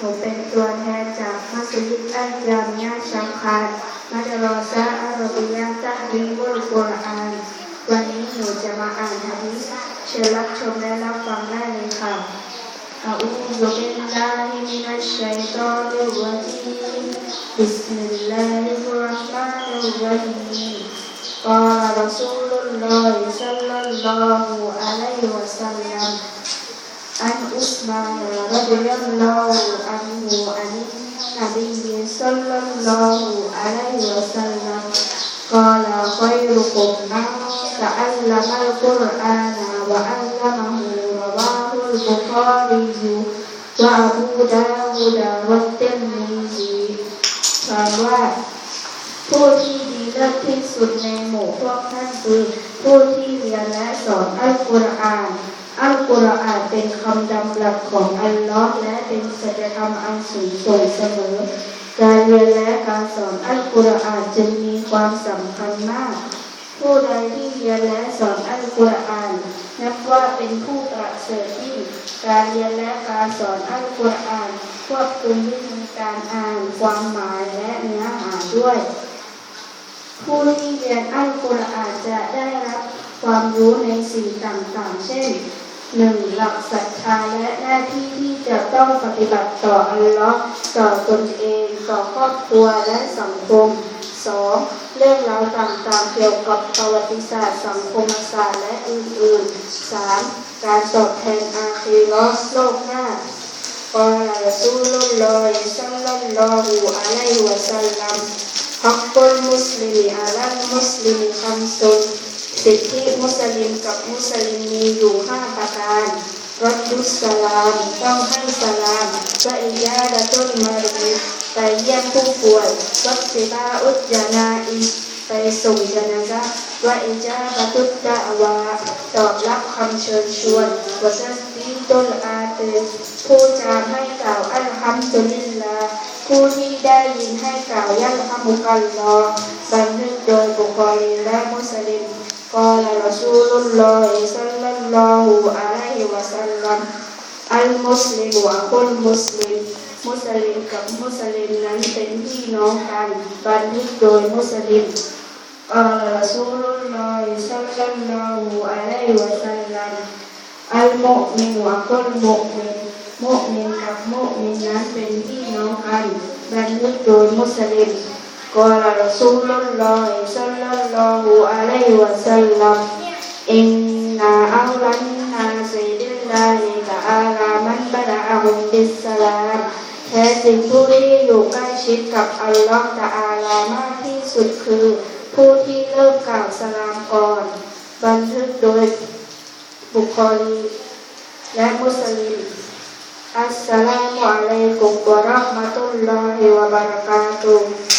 ผมเป็นตัวแทนจากมัสยิดอัลจามิยะห์ชัมคานมัดรอซะอัลรอบิยะห์ตะดีบุลกุรอาน วันนี้หนูจะมาอ่านฮะดีษเชิญรับชมและรับฟังได้เลยค่ะ أعوذ بالله من الشيطان الرجيم بسم الله الرحمن الرحيم قال رسول الله صلى الله عليه وسلم عن عثمان رضي الله عنه عن النبي صلى الله عليه وسلم قال خيركم من تعلم القرآن وعلمه رواه البخاري وأبو داود والترمذي ความว่า ผู้ที่ดีเลิศที่สุดในหมู่พวกท่านคือผู้ที่เรียนและสอนอัลกุรอาน อัลกุรอานเป็นคำดำรัสของอัลลอฮ์และเป็นสัจธรรมอันสูงส่งเสมอ การเรียนและการสอนอัลกุรอานจึงมีความสำคัญมาก ผู้ใดที่เรียนและสอนอัลกุรอานนับว่าเป็นผู้ประเสริฐที่การเรียนและการสอนอัลกุรอานควบคุมวิธีการอ่านความหมายและเนื้อหาด้วย ผู้ที่เรียนอัลกุรอานจะได้รับความรู้ในสิ่งต่างๆ เช่น หนึ่งหลักศรัทธาและหน้าที่ที่จะต้องปฏิบัติต่ออัลลอฮ์ต่อตนเองต่อครอบครัวและสังคมสองเรื่องราวต่างๆเกี่ยวกับประวัติศาสตร์ สังคมศาสตร์และอื่นๆสามการตอบแทนอาคีลอสโลกหน้าปอลาซูลุลลอยสัลลัลลอฮูอะลัยฮิวะซัลลัมฮักกุลมุสลิมอะลัลมุสลิมคัมซุน สิทธิมุสลิมกับมุสลิมมีอยู่ห้าประการรัดุสลามต้องให้สลามวะอิยาดะตุลมารีไปเยี่ยมผู้ป่วยวัตติบาอุจจานาอีไปส่งจนาซะวะอิจาบะตุดดะวาตอบรับคำเชิญชวนวะซัสตีตุลอาเตผู้จามให้กล่าวอัลฮัมดุลิลลาห์ผู้ที่ได้ยินให้กล่าวยัลฮัมุกัลลอฮ์บันทึกโดยบุคคลและมุสลิม قال رسول الله صلى الله عليه وسلم المسلم أخو المسلم مسلم كمسلم لن تنجينو كان فنجد المسلم قال رسول الله صلى الله عليه وسلم المؤمن أخو المؤمن مؤمن كمؤمن لن تنجينو كان فنجد المسلم นนั้นเป็นพี่น้องกันบันทึกโดยมุสลิม قال رسول الله صلى الله عليه وسلم إن أولى الناس بالله تعالى من بدأهم بالسلام แท้จริงผู้ที่อยู่ใกล้ชิดกับอัลลอฮฺตะอาลามากที่สุดคือ ผู้ที่เริ่มกล่าวสลามก่อน บันทึกโดยบุคคลและมุสลิม อัสสลามุอะลัยกุมวะเราะห์มะตุลลอฮิวะบะเราะกาตุฮ์